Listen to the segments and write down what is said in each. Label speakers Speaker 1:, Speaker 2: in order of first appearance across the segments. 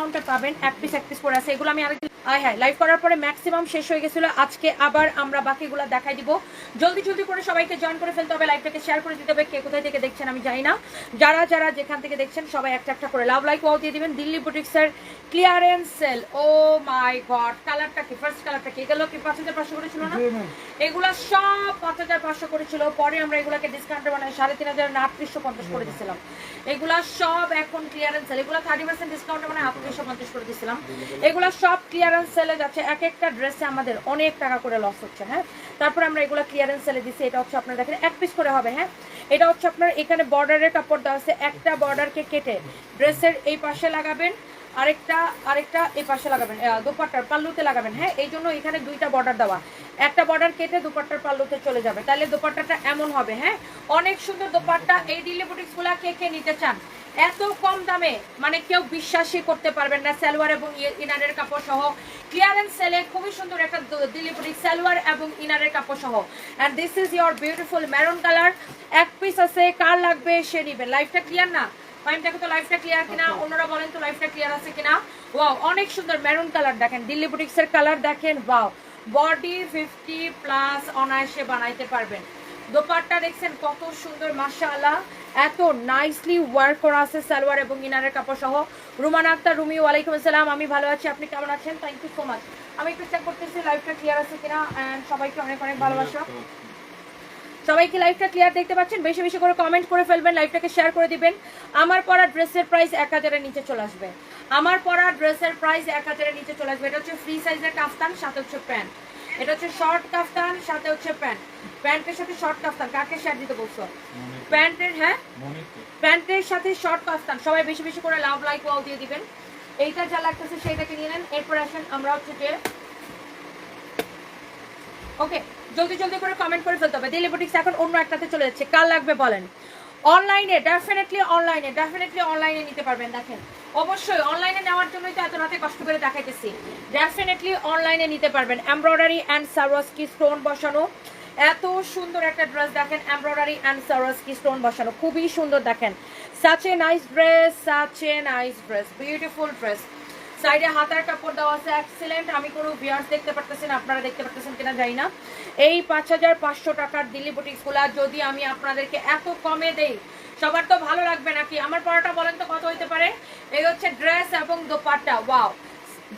Speaker 1: ডিসকাউন্টে পাবেন এক পিস এক পিস করে। আছে এগুলো আমি আরেকদিন আয় হ্যাঁ লাইভ করার পরে ম্যাক্সিমাম শেষ হয়ে গেছিল। আজকে আবার আমরা বাকিগুলো দেখাই দিব। জলদি জলদি করে সবাইকে জয়েন করে ফেলতে হবে লাইভটাকে শেয়ার করে দিতে হবে। কে কোথায় থেকে দেখছেন আমি জানি না। যারা যারা যেখান থেকে দেখছেন সবাই একটা একটা করে লাভ লাইক ওয়াও দিয়ে দিবেন। দিল্লি বুটিক্সের clearance sale oh my god কালারটা কি? ফার্স্ট কালারটা কি? এগুলো কি পাঁচ হাজার পাঁচশো করেছিল না? এগুলা সব পাঁচ হাজার পাঁচশো করেছিল। পরে আমরা এগুলাকে ডিসকাউন্টে বানাই সাড়ে তিন হাজার না আটত্রিশশো পঞ্চাশ করে দিয়েছিলাম এগুলা সব এখন ক্লিয়ারেন্স সেল এগুলা থার্টি পার্সেন্ট ডিসকাউন্টে মানে এগুলা সব ক্লিয়ারেন্স সেলে যাচ্ছে। এক একটা ড্রেসে আমাদের অনেক টাকা করে লস হচ্ছে হ্যাঁ? তারপরে আমরা ক্লিয়ারেন্স সেলে এটা হচ্ছে আপনার এক পিস করে হবে হ্যাঁ? এটা হচ্ছে আপনার এখানে বর্ডারের কাপড় দেওয়া একটা বর্ডারকে কেটে ড্রেসের এই পাশে লাগাবেন, আরেকটা লাগাবেন পাল্লুতে লাগাবেন হ্যাঁ? এই জন্য এখানে দুইটা বর্ডার দেওয়া। একটা বর্ডার কেটে দোপাট্টার পাল্লুতে চলে যাবে। তাহলে দোপাট্টাটা এমন হবে হ্যাঁ? অনেক সুন্দর দোপাট্টা। এই দিল্লি বুটিক্সগুলা কে কে নিতে চান? এত কম দামে মানে কেউ বিশ্বাসই করতে পারবেন না সালোয়ার এবং ইনারের কাপড় সহ। ক্লিয়ারেন্স সেলে খুবই সুন্দর একটা বুটিক সালোয়ার এবং ইনারের কাপড় সহ। And this is your beautiful maroon colour এক পিস আছে কার লাগবে সে নিবেন লাইফটা ক্লিয়ার না? ফাইন তো লাইফটা ক্লিয়ার কিনা? অন্যরা বলেন তো লাইফটা ক্লিয়ার আছে কিনা? ওয়াও অনেক সুন্দর মেরুন কালার দেখেন। দিল্লি বুটিক্সের কালার দেখেন ওয়াও বডি ফিফটি প্লাস অনায়াসে বানাইতে পারবেন। দোপাট্টা দেখছেন কত সুন্দর মাশাআল্লাহ। এত নাইসলি ওয়ার্ক করা আছে সালোয়ার এবং ইনারের কাপড় সহ। রুমান আক্তার, রুমি, ওয়ালাইকুম আসসালাম। আমি ভালো আছি। আপনি কেমন আছেন? থ্যাংক ইউ সো মাচ আমি একটু চেক করতেছি লাইফটা ক্লিয়ার আছে কিনা? অ্যান্ড সবাইকে অনেক অনেক ভালোবাসা। সবাই কি লাইভটা ক্লিয়ার দেখতে পাচ্ছেন? বেশি বেশি করে কমেন্ট করে ফেলবেন লাইভটাকে শেয়ার করে দিবেন। আমার পরা ড্রেসের প্রাইস এক হাজারের নিচে চলে আসবে। আমার পরা ড্রেসের প্রাইস এক হাজারের নিচে চলে আসবে। এটা হচ্ছে ফ্রি সাইজের কাফতান, সাথে হচ্ছে প্যান্ট এটা হচ্ছে শর্ট কাফতান, সাথে হচ্ছে প্যান্ট প্যান্টের সাথে শর্ট কাফতান। কাকে শেয়ার দিতে বলছো? প্যান্টের হ্যাঁ? প্যান্টের সাথে শর্ট কাফতান সবাই বেশি বেশি করে লাভ লাইক ওয়াও দিয়ে দিবেন। এইটা যা লাগতেছে সেইটাকে নিয়ে নেন। এরপর আসেন আমরা হচ্ছে যে ওকে জলদি জলদি করে কমেন্ট করে ফেলতে হবে। দিল্লি বুটিক্স এখন অন্য একটাতে চলে যাচ্ছে। কাল লাগবে বলেন? অনলাইনে ডেফিনেটলি অনলাইনে ডেফিনেটলি অনলাইনে নিতে পারবেন। দেখেন অবশ্যই অনলাইনে নেওয়ার জন্যই তো এত রাতে কষ্ট করে দেখাইতেছি। ডেফিনেটলি অনলাইনে নিতে পারবেন। এমব্রয়ডারি অ্যান্ড সারোয়াস্কি স্টোন বসানো। এত সুন্দর একটা ড্রেস দেখেন এমব্রয়ডারি অ্যান্ড সারোয়াস্কি স্টোন বসানো। খুবই সুন্দর দেখেন। Such a nice dress such a nice dress beautiful dress সাইডে হাতার কাপড় দেওয়া আছে এক্সিলেন্ট আমি কোনো বিয়ার্স দেখতে পারতেছেন আপনারা দেখতে পারতেছেন কিনা জানি না। এই পাঁচ হাজার পাঁচশো টাকার দিল্লি বুটিক্সগুলা যদি আমি আপনাদেরকে এত কমে দেই, সবার তো ভালো লাগবে নাকি? আমার পড়াটা বলেন তো কত হইতে পারে? এই হচ্ছে ড্রেস এবং দোপাট্টা ওয়াও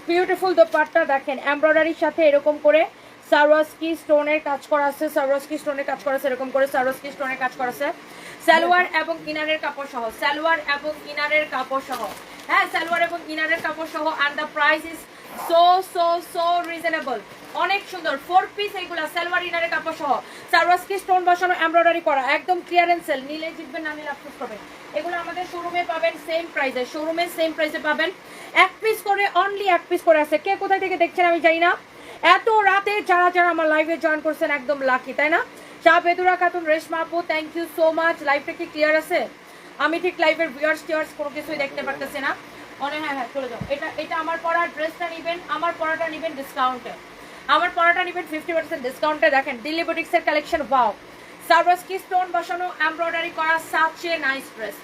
Speaker 1: বিউটিফুল দোপাট্টা দেখেন এমব্রয়ডারির সাথে এরকম করে সারওয়াস্কি স্টোনের কাজ করা আছে সারওয়াস্কি স্টোনের কাজ করা আছে, এরকম করে সারওয়াস্কি স্টোনের কাজ করা আছে। সালোয়ার এবং ইনারের কাপড় সহ, সালোয়ার এবং ইনারের কাপড় সহ। হ্যাঁ সালোয়ার এবং ইনারের কাপড় সহ and the price is so so so reasonable অনেক সুন্দর ফোর পিস এইগুলা সালোয়ার ইনারের কাপড় সহ। সারওয়াস্কি স্টোন বসানো এমব্রয়ডারি করা, একদম ক্লিয়ারেন্স সেল নিলে জিতবেন না নিলে আফসোস করবেন। এগুলো আমাদের শোরুমে পাবেন সেম প্রাইসে শোরুমে সেম প্রাইসে পাবেন। এক পিস করে অনলি এক পিস করে আছে। কে কোথায় থেকে দেখছেন আমি জানি না। এত রাতে যারা যারা আমার লাইভে জয়েন করছেন, একদম লাকি তাই না? চা বেদুরা খাতুন, রেশমা আপু থ্যাংক ইউ সো মাচ লাইভটা কি ক্লিয়ার আছে? আমি ঠিক লাইভের ভিউয়ার্স টিয়ার্স কোনো কিছুই দেখতে পারতেছি না। অনেক হ্যাঁ হ্যাঁ চলে যাও। এটা এটা আমার পড়ার ড্রেসটা নেবেন, আমার পড়াটা নেবেন ডিসকাউন্টে আমার পড়াটা নেবেন ফিফটি পার্সেন্ট ডিসকাউন্টে দেখেন দিল্লি বুটিক্সের কালেকশন ওয়াও সার্ভাসকি স্টোন বসানো এমব্রয়ডারি করা such a nice dress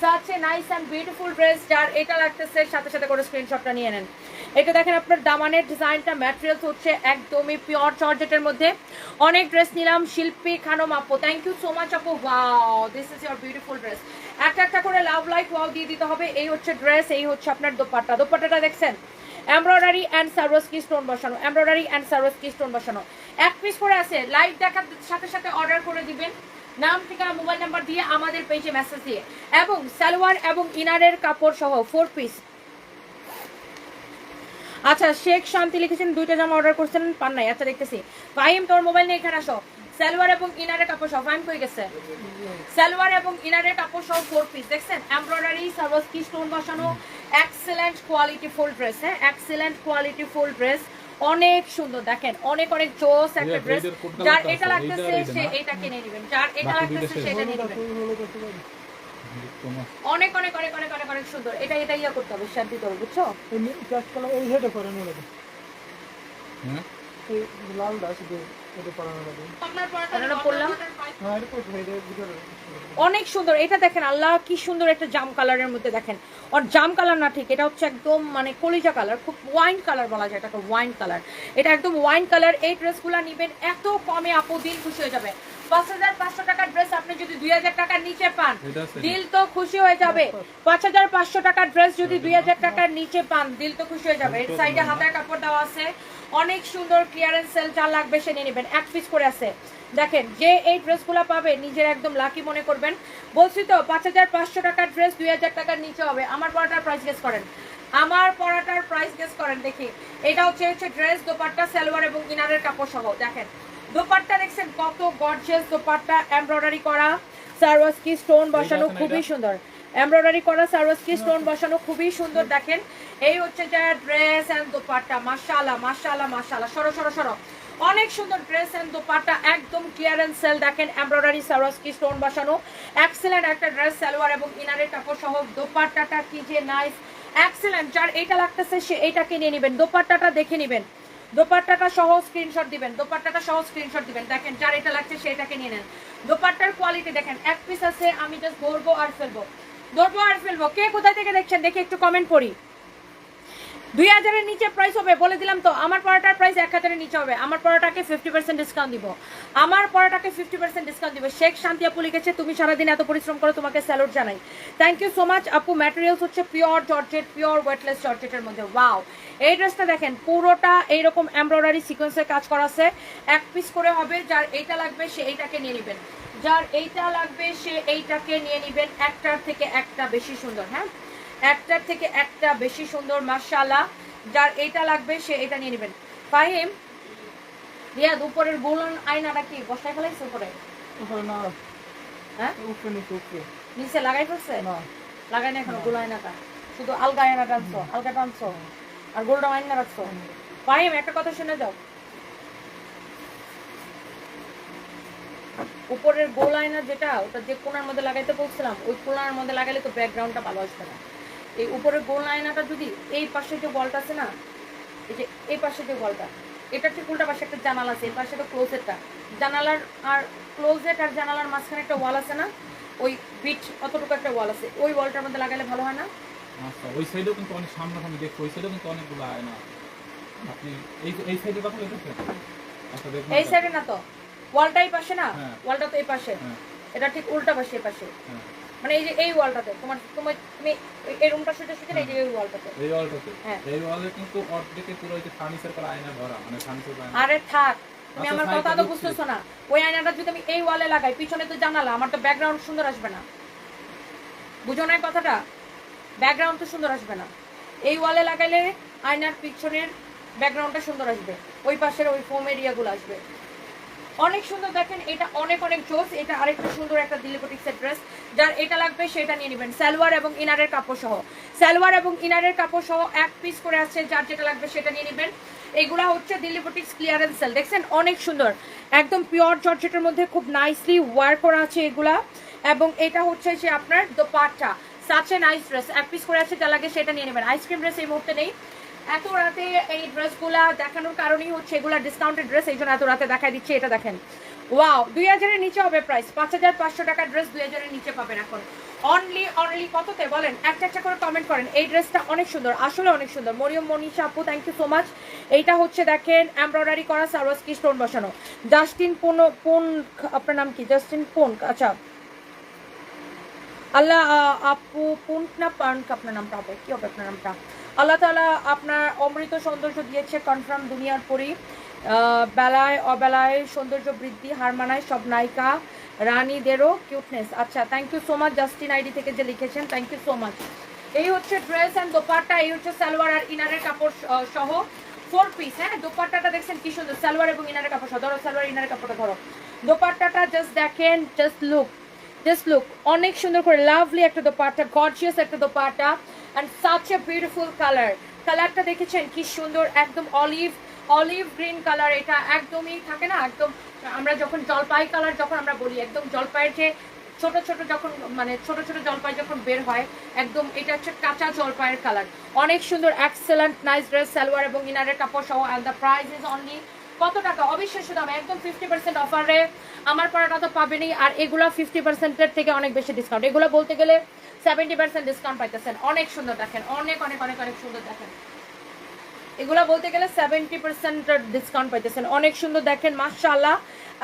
Speaker 1: such a nice and beautiful dress যার এটা লাগতেছে, সাথে সাথে করে স্ক্রিনশটটা নিয়ে নেন। এটা দেখেন আপনার দামানের ডিজাইনটা ম্যাটেরিয়ালস হচ্ছে একদমই পিওর জর্জেটের মধ্যে। অনেক ড্রেস নিলাম, শিল্পী খানম আপু থ্যাংক ইউ সো মাচ আপু। Wow this is your beautiful dress একটা একটা করে লাভ লাইক ওয়াও দিয়ে দিতে হবে। এই হচ্ছে ড্রেস এই হচ্ছে আপনার দোপাট্টা। দোপাট্টাটা দেখছেন? এমব্রয়ডারি অ্যান্ড সার্ভাসকি স্টোন বসানো। এমব্রয়ডারি অ্যান্ড সার্ভাসকি স্টোন বসানো। এক পিস করে আছে। লাইভ দেখার সাথে সাথে অর্ডার করে দিবেন। নাম, ঠিকানা মোবাইল নাম্বার দিয়ে আমাদের পেজে মেসেজ দিয়ে। এবং সালোয়ার এবং ইনারের কাপড় সহ ফোর পিস আচ্ছা শেখ শান্তি লিখেছেন দুইটা জামা অর্ডার করছেন পান নাই। আচ্ছা দেখতেছি। ফাহিম তোর মোবাইল নিয়ে এখানে আসো। সালোয়ার এবং ইনারের কাপড় সহ ফাহিম কই গেছে? সালোয়ার এবং ইনারের কাপড় সহ ফোর পিস দেখছেন? এমব্রয়ডারি সার্ভাস কি স্টোন বসানো এক্সেলেন্ট কোয়ালিটি ফুল ড্রেস হ্যাঁ? এক্সেলেন্ট কোয়ালিটি ফুল ড্রেস অনেক সুন্দর দেখেন। অনেক অনেক জোস একটা ড্রেস যার এটা লাগতেছে সে এটা কিনে নেবেন। যার এটা লাগতেছে সেটা নিয়ে নেবেন। অনেক অনেক অনেক অনেক অনেক অনেক সুন্দর। এটা ইয়া করতে হবে শেয়ার দিতে হবে বুঝছ?
Speaker 2: এই
Speaker 3: হ্যাঁ এই হ্যাঁ
Speaker 1: অনেক সুন্দর। দেখেন আল্লাহ কি সুন্দর একটা জাম কালারের মধ্যে দেখেন। আর জাম কালার না ঠিক এটা হচ্ছে একদম মানে কলিজা কালার খুব ওয়াইন কালার বলা যায় এটাকে ওয়াইন কালার। এটা একদম ওয়াইন কালার। এই ড্রেসগুলো নিবেন এত কমে আপু দিল খুশি হয়ে যাবে। পাঁচ হাজার পাঁচশো টাকার ড্রেস আপনি যদি দুই হাজার টাকার নিচে পান দিল তো খুশি হয়ে যাবে। পাঁচ হাজার পাঁচশো টাকার ড্রেস যদি দুই হাজার টাকার নিচে পান দিল তো খুশি হয়ে যাবে। এর সাইডে হাতের কাপড় দেওয়া আছে। অনেক সুন্দর ক্লিয়ারেন্স সেল যা লাগবে সে নিয়ে নেবেন। এক পিস করে আছে। দেখেন যে এই ড্রেসগুলো পাবে নিজের একদম লাকি মনে করবেন। বলছি তো পাঁচ হাজার পাঁচশো টাকার ড্রেস দুই হাজার টাকার নিচে হবে। আমার পড়াটার প্রাইস গেস করেন। আমার পড়াটার প্রাইস গেস করেন দেখি। এটা হচ্ছে হচ্ছে ড্রেস দোপাট্টা সালোয়ার এবং ইনারের কাপড় সহ দেখেন দোপাট্টা দেখছেন কত গর্জিয়াস দোপাট্টা এমব্রয়ডারি করা। সারওয়াসকি স্টোন বসানো খুবই সুন্দর। এমব্রয়ডারি করা সারওয়াসকি স্টোন বসানো। খুবই সুন্দর দেখেন। এই হচ্ছে যে ড্রেস এন্ড দোপাট্টা মাশাআল্লাহ মাশাআল্লাহ মাশাআল্লাহ। সরো সরো সরো। অনেক সুন্দর ড্রেস এন্ড দোপাট্টা একদম ক্লিয়ারেন্স সেল দেখেন এমব্রয়ডারি সারওয়াসকি স্টোন বসানো। এক্সেলেন্ট একটা ড্রেস সালোয়ার এবং ইনারের কাপড় সহ দোপাট্টাটা কি যে নাইস এক্সেলেন্ট যার এইটা লাগতেছে সে এইটাকে নিয়ে নেবেন। দোপাট্টাটা দেখে নেবেন। দোপাট্টাটা সহ স্ক্রিনশট দিবেন, দোপাট্টাটা সহ স্ক্রিনশট দিবেন। দেখেন যার এটা লাগছে সেটাকে নিয়ে নেন। দোপাট্টার কোয়ালিটি দেখেন, এক পিস আছে, আমি জাস্ট ধরবো আর ফেলব। ধরবো আর ফেলব। কে কোথায় থেকে দেখছেন? দেখে একটু কমেন্ট করি। দুই হাজারের নিচে প্রাইস হবে, বলে দিলাম তো। আমার পড়াটার প্রাইস এক হাজারের নিচে হবে। আমার পড়াটাকে ফিফটি পার্সেন্ট ডিসকাউন্ট দিব। আমার পড়াটাকে ফিফটি পার্সেন্ট ডিসকাউন্ট দিব। শেখ শান্তি আপু লিখেছে, তুমি সারাদিন এত পরিশ্রম করো, তোমাকে স্যালুট জানাই। থ্যাংক ইউ সো মাচ আপু। ম্যাটেরিয়ালস হচ্ছে পিওর জর্জেট পিওর ওয়েটলেস জর্জেটের মধ্যে। ওয়াও এই ড্রেসটা দেখেন, পুরোটা এইরকম এমব্রয়ডারি সিকোয়েন্সের কাজ করা আছে। এক পিস করে হবে, যার এইটা লাগবে, সে এইটাকে নিয়ে নেবেন। যার এইটা লাগবে, সে এইটাকে নিয়ে নেবেন। একটার থেকে একটা বেশি সুন্দর হ্যাঁ? একটার থেকে একটা বেশি সুন্দর মাশাআল্লাহ। যার এইটা লাগবে সে এটা নিয়ে নেবেন। ফাহিম রিয়াদ উপরের গোলন আয়নাটা কি? বসায় ফেলাইছে উপরে? হ্যাঁ?
Speaker 3: নিচে
Speaker 1: লাগাই ফেলছে? লাগাই না এখনও গোল আয়নাটা। শুধু আলগা আয়না টানছো আলগা টানছো। আর গোলটা আয়না রাখছো। ফাহিম একটা কথা শুনে যাও। উপরের গোল আয়না যেটা ওটা যে কোনার মধ্যে লাগাইতে বলছিলাম ওই কোনার মধ্যে লাগাইলে তো ব্যাকগ্রাউন্ডটা ভালো আসবে না। এই উপরের গোল আয়নাটা যদি এই পাশে যে বলটা আছে না এই যে এই পাশে যে বলটা এটা ঠিক উল্টা পাশে একটা জানালা আছে এই পাশে তো ক্লোজেটটা জানালার আর ক্লোজেট আর জানালার মাঝখানে একটা ওয়াল আছে না ওই বিট অতটুকু একটা ওয়াল আছে ওই ওয়ালটার মধ্যে লাগালে ভালো হয় না?
Speaker 2: আচ্ছা ওই সাইডেও কিন্তু অনেক দেখছি ওই সাইডেও কিন্তু অনেকগুলো আয়না আপনি এই এই সাইডের কথা বলতেছেন আচ্ছা
Speaker 1: এই সাইডে না তো ওয়ালটা এই পাশে না?
Speaker 2: হ্যাঁ।
Speaker 1: ওয়ালটা তো এই পাশে।
Speaker 2: হ্যাঁ।
Speaker 1: এটা ঠিক উল্টা পাশে এই পাশে।
Speaker 2: হ্যাঁ।
Speaker 1: মানে এই যে এই ওয়ালটাতে তোমার তোমার তুমি এই- রুমটা শুতে শুতে এই যে এই ওয়ালটাতে?
Speaker 2: এই ওয়ালটাতে।
Speaker 1: হ্যাঁ।
Speaker 2: এই ওয়ালে কিন্তু অর্ধেকে পুরো যে ফার্নিচার করা আয়না ভরা মানে ফার্নিচার
Speaker 1: আরে থাক তুমি
Speaker 2: আচ্ছা,
Speaker 1: আমার কথা তো। বুঝতেছো না। ওই আয়নাটা যদি আমি এই ওয়ালে লাগাই পিছনে তো জানালা আমার তো ব্যাকগ্রাউন্ড সুন্দর আসবে না। বুঝো না এই কথাটা? ব্যাকগ্রাউন্ড তো সুন্দর আসবে না। এই ওয়ালে লাগাইলে আয়নার পিছনের ব্যাকগ্রাউন্ডটা সুন্দর আসবে। ওই পাশের ওই ফোম এরিয়াগুলো আসবে। অনেক সুন্দর দেখেন, এটা অনেক অনেক জোস এটা আরেকটা সুন্দর একটা দিলিপটিক্সের ড্রেস যার এটা লাগবে সেটা নিয়ে নেবেন। সালোয়ার এবং ইনারের কাপড় সহ। সালোয়ার এবং ইনারের কাপড় সহ এক পিস করে আছে, যার যেটা লাগবে সেটা নিয়ে নেবেন। এগুলা হচ্ছে দিল্লি ক্লিয়ারেন্স সেল দেখছেন, অনেক সুন্দর। একদম পিওর জর্জেটের মধ্যে খুব নাইসলি ওয়ার করা আছে এগুলা। এবং এটা হচ্ছে যে আপনার dupatta. Such a nice dress এক পিস করে আছে, যা লাগে সেটা নিয়ে নেবেন। আইসক্রিম ড্রেস এই মুহূর্তে নেই। এত রাতে এই ড্রেসগুলা দেখানোর কারণেই হচ্ছে এগুলা ডিসকাউন্টেড ড্রেস এই জন্য এত রাতে দেখাই দিচ্ছি, এটা দেখেন। ওয়াও দুই হাজারের নিচে হবে প্রাইস পাঁচ হাজার পাঁচশো টাকার ড্রেস দুই হাজারের নিচে পাবেন এখন। অনলি অনলি কততে বলেন? একটা একটা করে কমেন্ট করেন, এই ড্রেসটা অনেক সুন্দর, আসলে অনেক সুন্দর। মরিয়ম, মনীষা আপু থ্যাংক ইউ সো মাচ এইটা হচ্ছে দেখেন এমব্রয়ডারি করা সারওয়াসকি স্টোন বসানো। জাস্টিন পোন পোন আপনার নাম কি? জাস্টিন পোন আচ্ছা। আল্লাহ আপু পুন্ট না পান্ক আপনার নামটা হবে, কি হবে আপনার নামটা? আল্লাহ তাআলা আপনার অমৃত সৌন্দর্য দিয়েছে কনফার্ম দুনিয়ার পরি। বেলায়, অবেলায় সৌন্দর্য বৃদ্ধি, হার মানায় সব নায়িকা, রানীদেরও কিউটনেস আচ্ছা thank you so much Justin ID থেকে যে লিখেছেন থ্যাংক ইউ সো মাচ এই হচ্ছে ড্রেস অ্যান্ড দোপাট্টা, এই হচ্ছে সালোয়ার আর ইনারের কাপড় সহ ফোর পিস হ্যাঁ দোপাট্টাটা দেখছেন কি সুন্দর, সালোয়ার এবং ইনারের কাপড় সহ। ধরো সালোয়ার, ইনারের কাপড়টা ধরো। দোপাট্টাটা জাস্ট দেখেন জাস্ট লুক জাস্ট লুক অনেক সুন্দর করে লাভলি একটা দোপাট্টা গর্জিয়াস একটা dupatta. And such a beautiful colour কালারটা দেখেছেন? কি সুন্দর, একদম অলিভ অলিভ গ্রিন কালার এটা। একদমই থাকে না? একদম আমরা যখন জলপাই কালার যখন আমরা বলি, একদম জলপাইয়ের যে ছোট ছোট যখন মানে ছোট ছোট জলপাই যখন বের হয়, একদম এটা হচ্ছে কাঁচা জলপাইয়ের কালার অনেক সুন্দর এক্সেলেন্ট নাইস ড্রেস সালোয়ার এবং ইনারের কাপড় সহ and the price is only কত টাকা? অবিশ্বাস্য দাম, একদম ফিফটি পার্সেন্ট অফারে। আমার পড়াটা তো পাবেনি আর এগুলো ফিফটি পার্সেন্টের থেকে অনেক বেশি ডিসকাউন্ট এগুলো বলতে গেলে সেভেন্টি পার্সেন্ট ডিসকাউন্ট পাইতেছেন। অনেক সুন্দর দেখেন, অনেক অনেক অনেক অনেক সুন্দর দেখেন। এগুলো বলতে গেলে সেভেন্টি পার্সেন্ট ডিসকাউন্ট পাইতেছেন। অনেক সুন্দর দেখেন, মাশাআল্লাহ।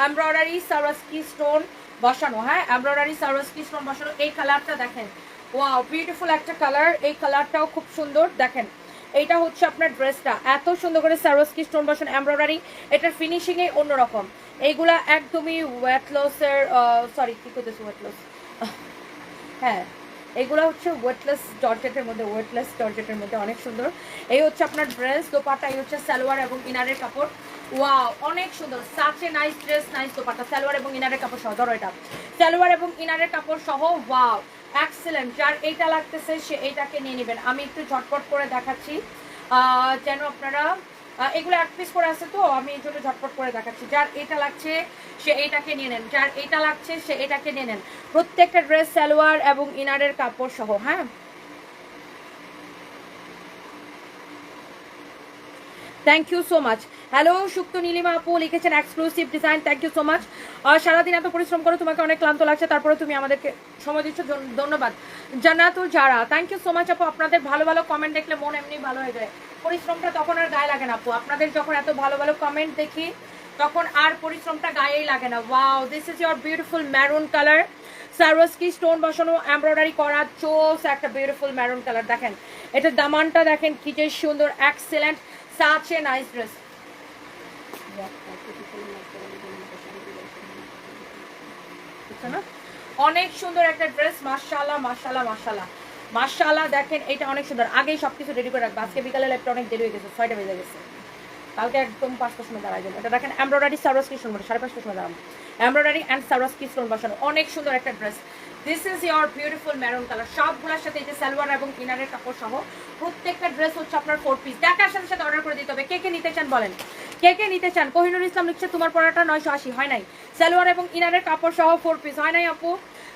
Speaker 1: এমব্রয়ডারি সারস্কি স্টোন বসানো হ্যাঁ? এমব্রয়ডারি সারস্কি স্টোন বসানো, এই কালারটা দেখেন। ওয়াও বিউটিফুল একটা কালার এই কালারটাও খুব সুন্দর। দেখেন এইটা হচ্ছে আপনার ড্রেসটা। এত সুন্দর করে সারস্কি স্টোন বসানো এমব্রয়ডারি, এটার ফিনিশিংয়ে অন্যরকম। এইগুলা একদমই ওয়েট লসের সরি কি করতেছি ওয়েট লস হ্যাঁ এগুলো হচ্ছে ওয়েটলেস জর্জেটের মধ্যে ওয়েটলেস জর্জেটের মধ্যে অনেক সুন্দর। এই হচ্ছে আপনার ড্রেস দোপাটা এই হচ্ছে সালোয়ার এবং ইনারের কাপড়। ওয়াও অনেক সুন্দর। Such a nice dress nice dupatta salwar এবং ইনারের কাপড় সহ, ধরো এটা। সালোয়ার এবং ইনারের কাপড় সহ ওয়াও এক্সেলেন্ট যার এইটা লাগতেছে, সে এইটাকে নিয়ে নেবেন। আমি একটু ঝটপট করে দেখাচ্ছি। যেন আপনারা এগুলো এক পিস করে আছে তো, আমি এই জন্য ঝটপট করে দেখাচ্ছি। যার এটা লাগছে, সে এটাকে নিয়ে নেন। যার এটা লাগছে, সে এটাকে নিয়ে নেন। প্রত্যেকটা ড্রেস সালোয়ার এবং ইনারের কাপড় সহ হ্যাঁ? Thank you so much hello Sukta Nilima আপু লিখেছেন exclusive design thank you so much সারাদিন এত পরিশ্রম করো তোমাকে অনেক ক্লান্ত লাগছে তারপরে তুমি আমাদেরকে সময় দিচ্ছ। ধন্য- ধন্যবাদ। জান্নাতুল যারা থ্যাংক ইউ সো মাচ আপু আপনাদের ভালো ভালো কমেন্ট দেখলে মন এমনি ভালো হয়ে যায়। পরিশ্রমটা তখন আর গায়ে লাগে না আপু আপনাদের যখন এত ভালো ভালো কমেন্ট দেখি, তখন আর পরিশ্রমটা গায়েই লাগে না। Wow this is your beautiful maroon colour Swarovski stone বসানো এমব্রয়ডারি করা, চোস, একটা বিউটিফুল ম্যারুন কালার দেখেন এটার দামানটা দেখেন, কি যে সুন্দর excellent such a nice dress অনেক সুন্দর একটা ড্রেস মার্শাল্লাহ মার্শাল্লাহ মার্শাল্লাহ মার্শাল্লাহ দেখেন এটা অনেক সুন্দর। আগেই সবকিছু রেডি করে রাখব। আজকে বিকালে ল্যাপটা অনেক দেরি হয়ে গেছে ছয়টা বেজে গেছে। কালকে একদম পাঁচটার সময় দাঁড়াই যাবে। এটা দেখেন এমব্রয়ডারি সারোয়াস কি সুন্দর সাড়ে পাঁচটার সময় দাঁড়াবো। এমব্রয়ডারি অ্যান্ড সারোয়াস কি স্টোন বসানো অনেক সুন্দর একটা dress this is your beautiful maroon colour সবগুলোর সাথে এই যে সালোয়ার এবং ইনারের কাপড় সহ প্রত্যেকটা ড্রেস হচ্ছে আপনার ফোর পিস দেখার সাথে সাথে অর্ডার করে দিতে হবে। কে কে নিতে চান বলেন? কে কে নিতে চান? কোহিনুর ইসলাম লিখছে, তোমার পড়াটা নয়শো আশি, হয় নাই? সালোয়ার এবং ইনারের কাপড় সহ ফোর পিস হয় নাই আপু?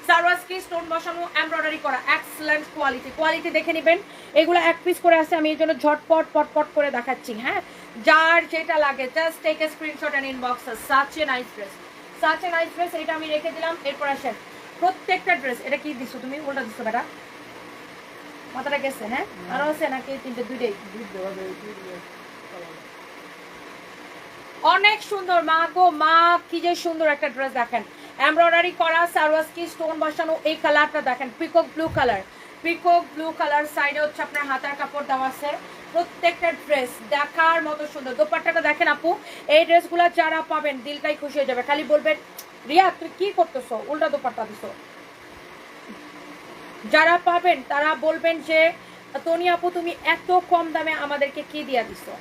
Speaker 1: সারওয়াসকি স্টোন বসানো এমব্রয়ডারি করা এক্সেলেন্ট কোয়ালিটি কোয়ালিটি দেখে নেবেন। এগুলো এক পিস করে আছে, আমি এই জন্য ঝটপট, পটপট করে দেখাচ্ছি হ্যাঁ? যার যেটা লাগে just take a screenshot and inbox such a nice dress such a nice dress এটা আমি রেখে দিলাম। এরপর আসেন। প্রত্যেকটা ড্রেস এটা কি দিছো তুমি? উল্টা দিছো বেটা। মাথাটা গেছে হ্যাঁ? আরও আছে নাকি তিনটে দুইটাই। অনেক সুন্দর মা গো মা কি যে সুন্দর একটা ড্রেস দেখেন। এমব্রয়ডারি করা সারওয়াসকি স্টোন বসানো এই কালারটা দেখেন peacock blue colour peacock blue colour সাইডে হচ্ছে আপনার হাতার কাপড় দেওয়া আছে। প্রত্যেকটা ড্রেস দেখার মতো সুন্দর। দোপাট্টাটা দেখেন আপু এই ড্রেসগুলো যারা পাবেন দিলটাই খুশি হয়ে যাবে। খালি বলবেন রিয়া তুই কি করতেছো? উল্টা দোপাট্টা দিছো। যারা পাবেন, তারা বলবেন যে, তনি আপু, তুমি এত কম দামে আমাদেরকে কি দিয়া দিছো?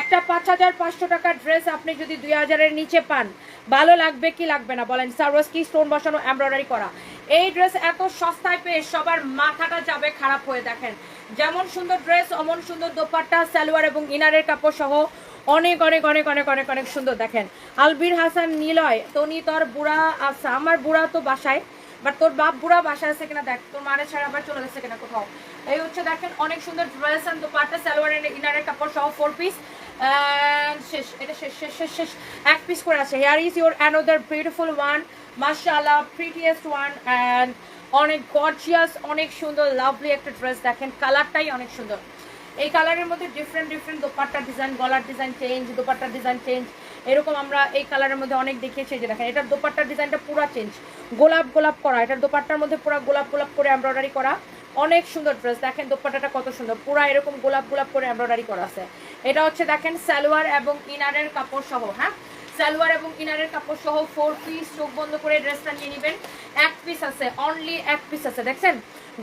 Speaker 1: একটা পাঁচ হাজার পাঁচশো টাকার ড্রেস আপনি যদি দুই হাজারের নিচে পান, ভালো লাগবে কি লাগবে না? বলেন সার্ভাস কি স্টোন বসানো, এমব্রয়ডারি করা। এই ড্রেস এত সস্তায় পেয়ে সবার মাথাটা যাবে খারাপ হয়ে দেখেন। যেমন সুন্দর ড্রেস, অমন সুন্দর দোপাট্টা, সালোয়ার এবং ইনারের কাপড় সহ অনেক অনেক অনেক অনেক অনেক অনেক সুন্দর, দেখেন। আলবির হাসান নিলয়, তনি তোর বুড়া আচ্ছা আমার বুড়া তো বাসায় বাট তোর বাপ বুড়া বাসায় আছে কিনা দেখ, তোর মারে ছাড়া আবার চলে গেছে কিনা কোথাও। এই হচ্ছে, দেখেন, অনেক সুন্দর dress and dupatta, salwar and ইনারের কাপড় সহ ফোর পিস শেষ, এটা শেষ শেষ শেষ শেষ, এক পিস করে আছে। Here is your another beautiful one মাশাআল্লাহ প্রিটিয়েস্ট ওয়ান অ্যান্ড অনেক গর্জিয়াস অনেক সুন্দর লাভলি একটা ড্রেস দেখেন কালারটাই অনেক সুন্দর। এই কালারের মধ্যে ডিফারেন্ট ডিফারেন্ট দোপাট্টার ডিজাইন গলার ডিজাইন চেঞ্জ দোপাট্টার ডিজাইন চেঞ্জ এরকম আমরা এই কালারের মধ্যে অনেক দেখিয়েছি যে দেখেন, এটার দোপাট্টার ডিজাইনটা পুরো চেঞ্জ গোলাপ গোলাপ করা, এটার দোপাট্টার মধ্যে পুরো গোলাপ গোলাপ করে এমব্রয়ডারি করা। অনেক সুন্দর ড্রেস দেখেন দোপাট্টাটা কত সুন্দর। পুরো এরকম গোলাপ গোলাপ করে এমব্রয়ডারি করা আছে। এটা হচ্ছে দেখেন সালোয়ার এবং ইনারের কাপড় সহ হ্যাঁ? সালোয়ার এবং ইনারের কাপড় সহ ফোর পিস চোখ বন্ধ করে ড্রেসটা নিয়ে নেবেন। এক পিস আছে অনলি এক পিস আছে, দেখছেন?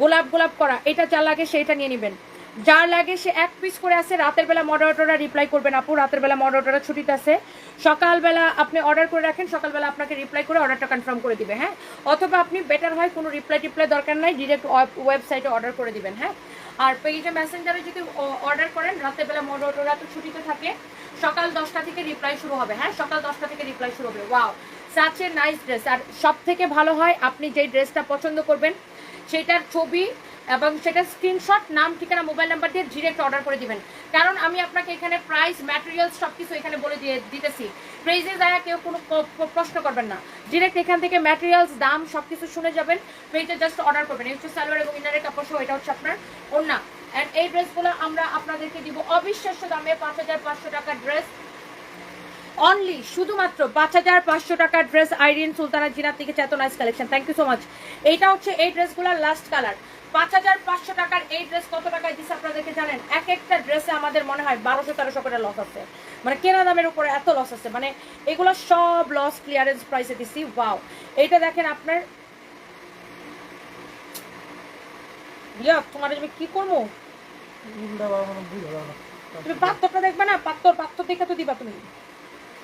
Speaker 1: গোলাপ গোলাপ করা, এটা যা লাগে সেইটা নিয়ে নেবেন। যার লাগে সে এক পিস করে আছে। রাতের বেলা মডারেটররা রিপ্লাই করবেন, আপু। রাতের বেলা মডারেটররা ছুটিতে আছে। সকালবেলা আপনি অর্ডার করে রাখেন সকালবেলা আপনাকে রিপ্লাই করে অর্ডারটা কনফার্ম করে দিবে হ্যাঁ? অথবা আপনি বেটার হয় কোনো রিপ্লাই টিপ্লাই দরকার নাই ডিরেক্ট ওয়েবসাইটে অর্ডার করে দিবেন হ্যাঁ? আর পেজে মেসেঞ্জারে যদি অর্ডার করেন, রাতের বেলা মডারেটররা তো ছুটিতে থাকে। সকাল দশটা থেকে রিপ্লাই শুরু হবে হ্যাঁ? সকাল দশটা থেকে রিপ্লাই শুরু হবে। Wow such a nice dress আর সব থেকে ভালো হয়, আপনি যেই ড্রেসটা পছন্দ করবেন, সেটার ছবি এবং সেটা স্ক্রিনশট নাম, ঠিকানা মোবাইল নাম্বার দিয়ে ডিরেক্ট অর্ডার করে দিবেন। কারণ আমি আপনাকে এখানে প্রাইস ম্যাটেরিয়ালস সব কিছু এখানে বলে দিয়ে দিতেছি। প্রাইজে যায় কেউ কোনো প্রশ্ন করবেন না। ডিরেক্ট এখান থেকে ম্যাটেরিয়ালস দাম সব কিছু শুনে যাবেন। পেজে জাস্ট অর্ডার করবেন। এই হচ্ছে সালোয়ার এবং ইনারের কাপড় সহ, এটা হচ্ছে আপনার ওড়না। অ্যান্ড এই ড্রেসগুলো আমরা আপনাদেরকে দিব অবিশ্বাস্য দামে পাঁচ হাজার পাঁচশো টাকার ড্রেস অনলি শুধুমাত্র পাঁচ হাজার পাঁচশো টাকার ড্রেস আইরিন, সুলতানা জিনার থেকে চেতন nice collection thank you so much এইটা হচ্ছে এই ড্রেসগুলোর লাস্ট কালার পাঁচ হাজার পাঁচশো টাকার এই ড্রেস কত টাকায় জানেন? এক একটা ড্রেসে আমাদের মনে হয় করে লস আছে। মানে কেনা দামের উপরে এত লস আছে। মানে এগুলো সব লস ক্লিয়ারেন্স প্রাইসে দিচ্ছি ওয়াও দেখেন আপনার। ইয়া, তোমার আমি কি করব? তুমি পাত্রটা দেখবে না? পাত্র পাত্র দেখে তো দিবা তুমি।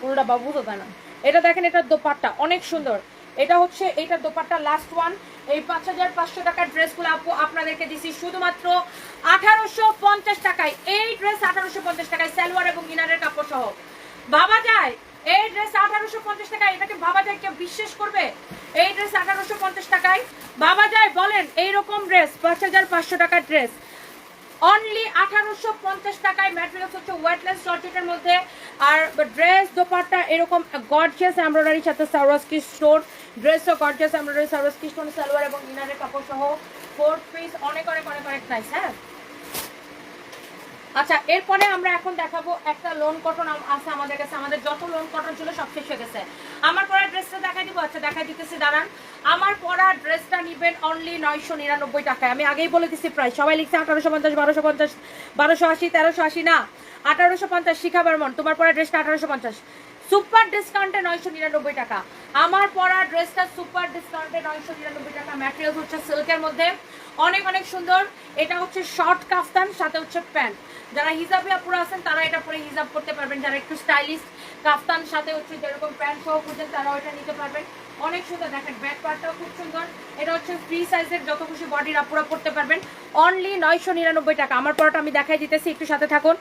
Speaker 1: উল্টা বাবু তো না? এটা দেখেন এটার দোপাট্টা। অনেক সুন্দর। এটা হচ্ছে, এইটার দোপাট্টা লাস্ট ওয়ান এই পাঁচ হাজার পাঁচশো টাকার ড্রেসগুলো আপু, আপনাদেরকে দিছি শুধুমাত্র আঠারোশো পঞ্চাশ টাকায়। এই ড্রেস আঠারোশো পঞ্চাশ টাকায়, সালোয়ার এবং ইনারের কাপড় সহ। ভাবা যায়, এই ড্রেস আঠারোশো পঞ্চাশ টাকায়, এটাকে ভাবা যায়, কেউ বিশ্বাস করবে? এই ড্রেস আঠারোশো পঞ্চাশ টাকায়, ভাবা যায়, বলেন, এইরকম ড্রেস পাঁচ হাজার পাঁচশো টাকার ড্রেস অনলি আঠারোশো পঞ্চাশ টাকায় ম্যাটেরিয়ালস হচ্ছে ওয়েটলেস জর্জেটের মধ্যে। আর ড্রেস দোপাট্টা এরকম গর্জিয়াস এমব্রয়ডারির সাথে Swarovski stone ড্রেসও gorgeous embroidery Swarovski stone salwar এবং ইনারের কাপড় সহ ফোর পিস অনেক অনেক অনেক অনেক নাইস হ্যাঁ? আচ্ছা এরপরে আমরা এখন দেখাবো একটা লোন কটন আছে আমাদের কাছে। আমাদের যত লোন কটন ছিল সব শেষ হয়ে গেছে। আমার পরা ড্রেসটা দেখাই দিব? আচ্ছা দেখাই দিতেছি, দাঁড়ান। আমার পরা ড্রেসটা নিবেন অনলি নয়শো নিরানব্বই টাকায়। আমি আগেই বলে দিচ্ছি প্রায় সবাই লিখছে আঠারোশো পঞ্চাশ, বারোশো পঞ্চাশ, বারোশো আশি, তেরোশো আশি না, আঠারোশো পঞ্চাশ শিখা বর্মন তোমার পরা ড্রেসটা আঠারোশো পঞ্চাশ। সুপার ডিসকাউন্টে নয়শো নিরানব্বই টাকা। আমার পরা ড্রেসটা সুপার ডিসকাউন্টে নয়শো নিরানব্বই টাকা। ম্যাটেরিয়াল হচ্ছে সিল্কের মধ্যে। অনেক অনেক সুন্দর। এটা হচ্ছে শর্ট কাফতান সাথে হচ্ছে প্যান্ট যারা হিজাবি আপুরা আছেন, তারা এটা পরে হিজাব করতে পারবেন। যারা একটু স্টাইলিশ কাফতান সাথে হচ্ছে যেরকম প্যান্ট সহ খুঁজেন, তারাও এটা নিতে পারবেন। অনেক সুন্দর, দেখেন ব্যাক পার্টটাও খুব সুন্দর। এটা হচ্ছে ফ্রি সাইজের যত খুশি বডির আপুরা পড়তে পারবেন। অনলি নয়শো নিরানব্বই টাকা। আমার পরটা আমি দেখাই দিতেছি, একটু সাথে থাকুন।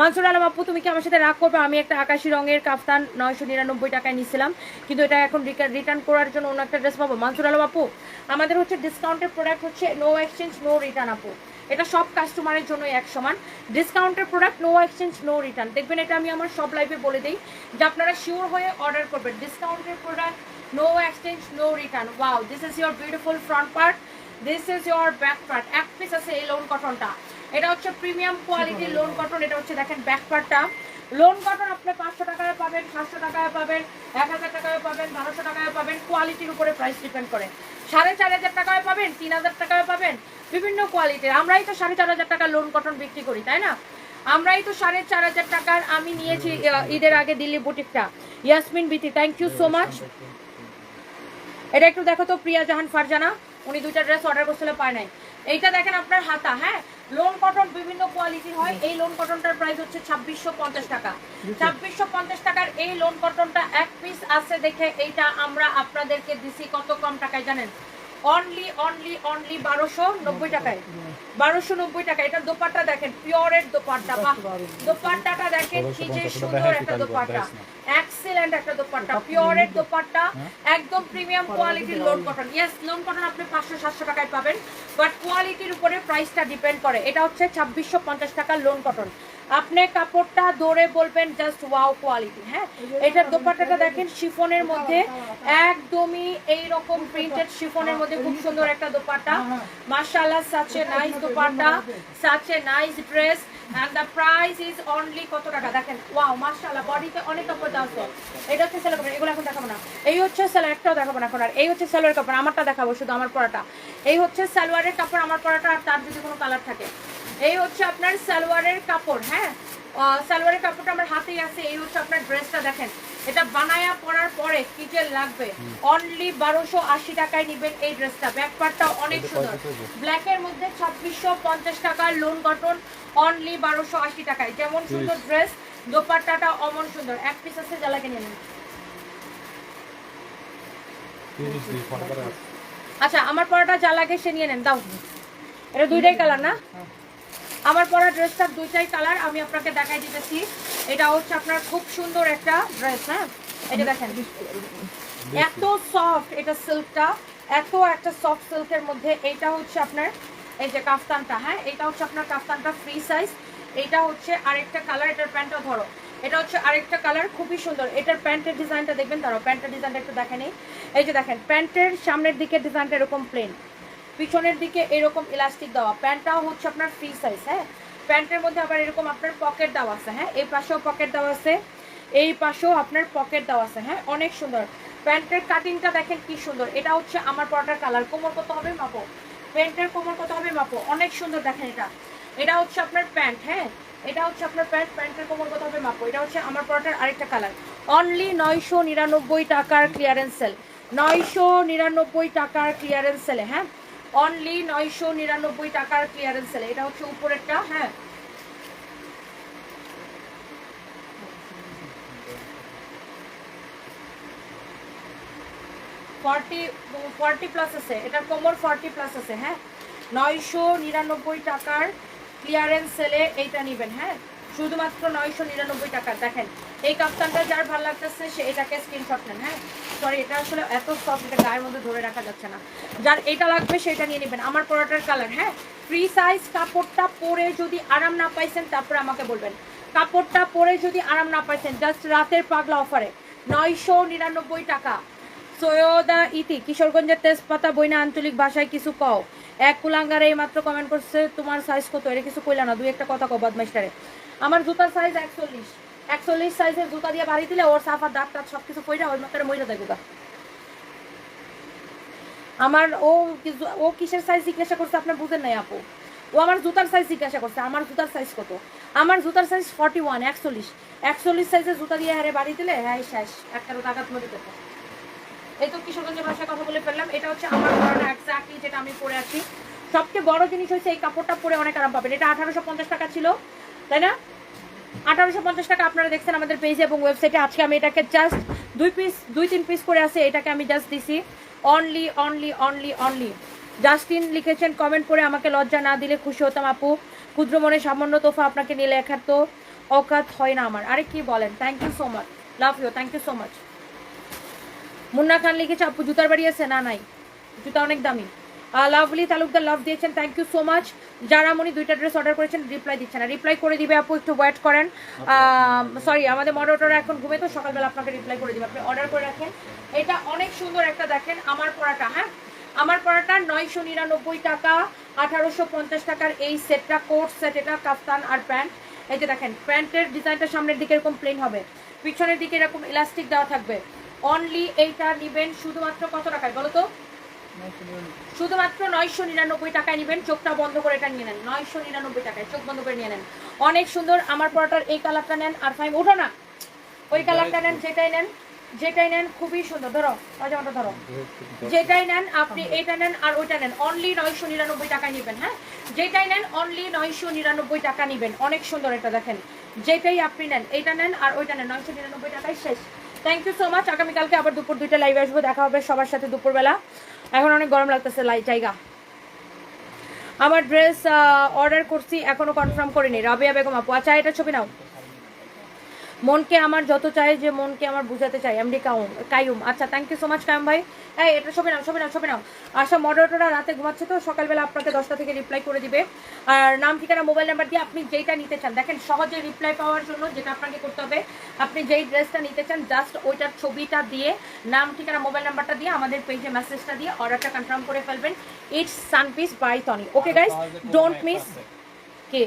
Speaker 1: মানসুর আলম আপু, তুমি কি আমার সাথে রাগ করবে? আমি একটা আকাশি রঙের কাফতান নয়শো নিরানব্বই টাকায় নিয়েছিলাম কিন্তু এটা এখন রিটার্ন করার জন্য অন্য একটা ড্রেস পাবো। মানসুর আলম আপু, আমাদের হচ্ছে ডিসকাউন্টের প্রোডাক্ট হচ্ছে নো এক্সচেঞ্জ নো রিটার্ন আপু। এটা সব কাস্টমারের জন্য এক সমান। ডিসকাউন্টের product no exchange no return দেখবেন এটা আমি আমার সব লাইভে বলে দিই যে আপনারা শিওর হয়ে অর্ডার করবেন। ডিসকাউন্টের product no exchange no return wow this is your beautiful front part this is your back part এক পিস আছে এই লোন কটনটা এটা হচ্ছে প্রিমিয়াম কোয়ালিটির লোন কটন এটা হচ্ছে দেখেন ব্যাক পার্টটা লোন কটন আপনি পাঁচশো টাকায় পাবেন, সাতশো টাকায় পাবেন, এক হাজার টাকায় পাবেন, বারোশো টাকায় পাবেন। কোয়ালিটির উপরে প্রাইস ডিপেন্ড করে। সাড়ে চার হাজার টাকায় পাবেন, তিন হাজার টাকায় পাবেন। বিভিন্ন কোয়ালিটির আমরাই তো সাড়ে চার হাজার টাকার লোন কটন বিক্রি করি, তাই না? আমরাই তো সাড়ে চার হাজার টাকার আমি নিয়েছি ঈদের আগে দিল্লি বুটিকটা ইয়াসমিন বিতি থ্যাংক ইউ সো মাচ এটা একটু দেখো তো, প্রিয়া জাহান ফারজানা। উনি দুইটা ড্রেস অর্ডার করছিল, পায় নাই। এইটা দেখেন আপনার হাতা হ্যাঁ? লোন কটন বিভিন্ন কোয়ালিটির হয়, এই লোন কটনটার প্রাইস হচ্ছে ছাব্বিশশো পঞ্চাশ টাকা। ছাব্বিশশো পঞ্চাশ টাকার এই লোন কটনটা এক পিস আছে দেখে এইটা আমরা আপনাদেরকে দিছি। কত কম টাকায় জানেন? অনলি অনলি অনলি বারোশো নব্বই টাকায়। বারোশো নব্বই টাকা এটা দোপাট্টা দেখেন পিওরের দোপাট্টা বাহ দোপাট্টাটা দেখেন কি যে সুন্দর একটা দোপাট্টা। এক্সিলেন্ট একটা দোপাট্টা পিওরের দোপাট্টা একদম প্রিমিয়াম কোয়ালিটির lawn cotton yes lawn cotton আপনি পাঁচশো সাতশো টাকায় পাবেন বাট কোয়ালিটির উপরে প্রাইসটা ডিপেন্ড করে। এটা হচ্ছে ছাব্বিশশো পঞ্চাশ টাকার লোন কটন আপনি কাপড়টা ধরে বলবেন জাস্ট ওয়াও কোয়ালিটি হ্যাঁ? এটার দোপাট্টাটা দেখেন। শিফনের মধ্যে একদমই এই রকম প্রিন্টেড শিফনের মধ্যে খুব সুন্দর একটা দোপাট্টা। মাশাআল্লাহ such a nice dupatta such a nice dress and the price is only কত টাকা? দেখেন ওয়াও মাশাআল্লাহ বডিতে অনেক কাপড় দেওয়া এটা হচ্ছে সেলার কাপড় এগুলো এখন দেখাবো না। এই হচ্ছে সেলার একটাও দেখাবো না এখন আর। এই হচ্ছে সালোয়ার কাপড় আমারটা দেখাবো শুধু আমার পরাটা। এই হচ্ছে সালোয়ারের কাপড় আমার পরাটা আর তার যদি কোনো কালার থাকে। এই হচ্ছে আপনার সালোয়ারের কাপড় হ্যাঁ? সালোয়ারের কাপড়টা আমার হাতেই আছে এই হচ্ছে আপনার ড্রেসটা দেখেন। এটা বানায়া পরার পরে কি যে লাগবে? অনলি বারোশো আশি টাকায় নিবেন এই ড্রেসটা। ব্যাক পার্টটা অনেক সুন্দর। ব্ল্যাকের মধ্যে ছাব্বিশশো পঞ্চাশ টাকার লোন কটন অনলি বারোশো আশি টাকায়। যেমন সুন্দর ড্রেস দোপাট্টাটা অমন সুন্দর। এক পিস আছে জ্বালাকে নিয়ে নিন। আচ্ছা আমার পরাটা যা লাগে সে নিয়ে নেন। দাও। এটা দুইটাই কালার না? আমার পরা ড্রেসটার দুইটাই কালার আমি আপনাকে দেখাই দিতেছি। এটা হচ্ছে আপনার খুব সুন্দর একটা ড্রেস হ্যাঁ? এটা দেখেন। এত সফট এটা সিল্কটা এত একটা সফট সিল্কের মধ্যে এইটা হচ্ছে আপনার এই যে কাফতানটা হ্যাঁ? এটা হচ্ছে আপনার কাফতানটা ফ্রি সাইজ এটা হচ্ছে আরেকটা কালার এটার প্যান্টটা ধরো। এটা হচ্ছে আরেকটা কালার খুবই সুন্দর। এটার প্যান্টের ডিজাইনটা দেখবেন তারও প্যান্টের ডিজাইনটা একটু দেখেন। এই যে দেখেন প্যান্টের সামনের দিকে ডিজাইনটা এরকম প্লেন পিছনের দিকে এরকম ইলাস্টিক দেওয়া প্যান্টটাও হচ্ছে আপনার ফ্রি সাইজ হ্যাঁ? প্যান্টের মধ্যে আবার এরকম আপনার পকেট দেওয়া আছে হ্যাঁ? এই পাশেও পকেট দেওয়া আছে, এই পাশেও আপনার পকেট দেওয়া আছে হ্যাঁ? অনেক সুন্দর। প্যান্টের কাটিংটা দেখেন কি সুন্দর। এটা হচ্ছে আমার পরাটার কালার কোমর কত হবে মাপো? প্যান্টের কোমর কত হবে মাপো? অনেক সুন্দর দেখেন এটা। এটা হচ্ছে আপনার প্যান্ট হ্যাঁ? এটা হচ্ছে আপনার প্যান্ট। প্যান্টের কোমর কত হবে মাপো? এটা হচ্ছে আমার পরাটার আরেকটা কালার অনলি নয়শো নিরানব্বই টাকার ক্লিয়ারেন্স সেল নয়শো নিরানব্বই টাকার ক্লিয়ারেন্স সেলে হ্যাঁ? অনলি নয়শো নিরানব্বই টাকার ক্লিয়ারেন্স সেলে এটা হচ্ছে উপরেরটা হ্যাঁ। ফর্টি ফর্টি প্লাস আছে। এটার কোমর ফর্টি প্লাস আছে হ্যাঁ। নয়শো নিরানব্বই টাকার ক্লিয়ারেন্স সেলে এইটা নেবেন হ্যাঁ। শুধুমাত্র নয়শো নিরানব্বই টাকার। দেখেন এই কাপ্তানটা যার ভালো লাগতেছে, সে এটাকে স্ক্রিনশট নেন হ্যাঁ? সরি এটা আসলে এত সফট এটা গায়ের মধ্যে ধরে রাখা যাচ্ছে না। যার এটা লাগবে, সেটা নিয়ে নেবেন। আমার পরোটার কালার হ্যাঁ? ফ্রি সাইজ কাপড়টা পরে যদি আরাম না পাইছেন, তারপরে আমাকে বলবেন। কাপড়টা পরে যদি আরাম না পাইছেন জাস্ট রাতের পাগলা অফারে, নয়শো নিরানব্বই টাকা। সৈয়দা ইতি, কিশোরগঞ্জের তেজপাতা, বইনা, আঞ্চলিক ভাষায় কিছু কও। এক কুলাঙ্গার এই মাত্র কমেন্ট করছে, তোমার সাইজ কত? এটা কিছু কইলা না, দুই একটা কথা কও বদমাইস্টারে আমার জুতার সাইজ একচল্লিশ। একচল্লিশ সাইজের জুতা দিয়ে বাড়ি দিলে ওর সাফার দাগ টাগ সব কিছু কইরা ওই মাত্র মইরা দেয় গা আমার ও ও কিসের সাইজ জিজ্ঞাসা করছে আপনি বুঝেন নাই আপু? ও আমার জুতার সাইজ জিজ্ঞাসা করছে, আমার জুতার সাইজ কত? আমার জুতার সাইজ ফর্টি ওয়ান একচল্লিশ। একচল্লিশ সাইজের জুতা দিয়ে হারে বাড়ি দিলে হ্যাঁ শেষ। একটা টাকাত মধ্যে পেতো এই তো কিশোরগঞ্জের ভাষায় কথা বলে ফেললাম। এটা হচ্ছে আমার পরাটা এক্স্যাক্টলি যেটা আমি পরে আছি। সবচেয়ে বড় জিনিস হচ্ছে এই কাপড়টা পরে অনেক আরাম পাবেন। এটা আঠারোশো পঞ্চাশ টাকা ছিল, তাই না? আঠারোশো পঞ্চাশ টাকা আপনারা দেখছেন আমাদের পেজে এবং ওয়েবসাইটে আজকে আমি এটাকে জাস্ট দুই পিস দুই তিন পিস করে আছে, এটাকে আমি জাস্ট দিছি। Only only only only Justin লিখেছেন কমেন্ট করে আমাকে লজ্জা না দিলে খুশি হতাম আপু। ক্ষুদ্র মনে সামান্য তোফা আপনাকে নিয়ে লেখার তো অকাত হয় না আমার। আরে কি বলেন? Thank you so much love you thank you so much Munna Khan লিখেছে, আপু, জুতার বাড়ি আছে? না, নাই। জুতা অনেক দামি। লাভলি তালুকদার লাভ দিয়েছেন থ্যাংক ইউ সো মাচ যারা মনি দুইটা ড্রেস অর্ডার করেছেন রিপ্লাই দিচ্ছে না। রিপ্লাই করে দিবে আপু একটু ওয়েট করেন। সরি আমাদের মডারেটর এখন ঘুমে তো সকালবেলা আপনাকে রিপ্লাই করে দিবে। আপনি অর্ডার করে রাখেন। এটা অনেক সুন্দর একটা দেখেন আমার পড়াটা হ্যাঁ? আমার পড়াটা নয়শো নিরানব্বই টাকা আঠারোশো পঞ্চাশ টাকার এই সেটটা কোট সেট এটা কাফতান আর প্যান্ট। এই যে দেখেন প্যান্টের ডিজাইনটা সামনের দিকে এরকম প্লেন হবে। পিছনের দিকে এরকম ইলাস্টিক দেওয়া থাকবে। অনলি এইটা নেবেন শুধুমাত্র কত টাকায় বলো তো? শুধুমাত্র নয়শো নিরানব্বই টাকায় নেবেন, চোখটা বন্ধ করে এটা নিয়ে নেন। নয়শো নিরানব্বই টাকায় চোখ বন্ধ করে নিয়ে নেন। অনেক সুন্দর, আমার পরোটার এই কালারটা নেন আর ফাইম, ওঠো না। ওই কালারটা নেন, যেটাই নেন যেটাই নেন, খুবই সুন্দর। ধরো পাজামাটা ধরো। যেটাই নেন আপনি, এইটা নেন আর ওইটা নেন। অনলি নয়শো নিরানব্বই টাকায় নেবেন হ্যাঁ? যেটাই নেন অনলি নয়শো নিরানব্বই টাকা নেবেন। অনেক সুন্দর এটা, দেখেন। যেটাই আপনি নেন, এইটা নেন আর ওইটা নেন। নয়শো নিরানব্বই টাকায় শেষ। থ্যাংক ইউ সো মাচ আগামীকালকে আবার দুপুর দুইটা লাইভে আসব, দেখা হবে সবার সাথে দুপুরবেলা। এখন অনেক গরম লাগতেছে, লাই, জায়গা। আমার ড্রেস অর্ডার করছি, এখনও কনফার্ম করিনি। রাবিয়া বেগম আপু আচ্ছা এটা ছবি নাও। মনকে আমার যত চাই যে মনকে আমার বুঝাতে চাই এমডি কাউম কাইম আচ্ছা thank you so much Qayum ভাই। এই এটা ছবি নাও ছবি নাও ছবি নাও। আশা মডারেটররা রাতে ঘুমাচ্ছে তো সকালবেলা আপনাকে দশটা থেকে রিপ্লাই করে দিবে। আর নাম ঠিকানা মোবাইল নাম্বার দিয়ে আপনি যেইটা নিতে চান দেখেন সহজে রিপ্লাই পাওয়ার জন্য যেটা আপনাকে করতে হবে আপনি যেই ড্রেসটা নিতে চান জাস্ট ওইটার ছবিটা দিয়ে নাম ঠিকানা মোবাইল নাম্বারটা দিয়ে আমাদের পেজে মেসেজটা দিয়ে অর্ডারটা কনফার্ম করে ফেলবেন। It's সানপিস by Tony okay guys don't miss কে?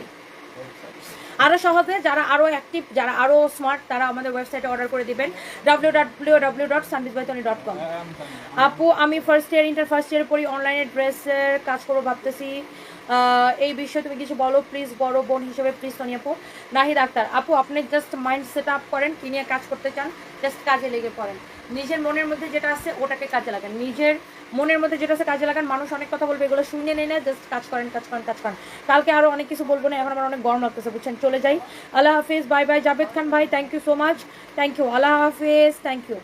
Speaker 1: আরও সহজে যারা আরও অ্যাক্টিভ যারা আরও স্মার্ট তারা আমাদের ওয়েবসাইটে অর্ডার করে দিবেন। W W dot dot com আপু, আমি first year inter first year পড়ি অনলাইনে ড্রেসের কাজ করব ভাবতেছি। এই বিষয়ে তুমি কিছু বলো প্লিজ বড় বোন হিসেবে প্লিজ সোনি আপু। নাহিদ আক্তার, আপু, আপনি জাস্ট মাইন্ড সেট আপ করেন, কি নিয়ে কাজ করতে চান জাস্ট কাজে লেগে পড়েন। নিজের মনের মধ্যে যেটা আছে, ওটাকে কাজে লাগান। নিজের মনের মধ্যে যেটা আছে, কাজে লাগান। মানুষ অনেক কথা বলবে, এগুলো শুনে নেই না জাস্ট কাজ করেন কাজ করেন কাজ করেন। কালকে আরও অনেক কিছু বলব না, এখন আমার অনেক গরম লাগতেছে, বুঝছেন? চলে যাই। আল্লাহ হাফিজ বাই বাই জাভেদ খান ভাই thank you so much thank you আল্লাহ হাফিজ থ্যাংক ইউ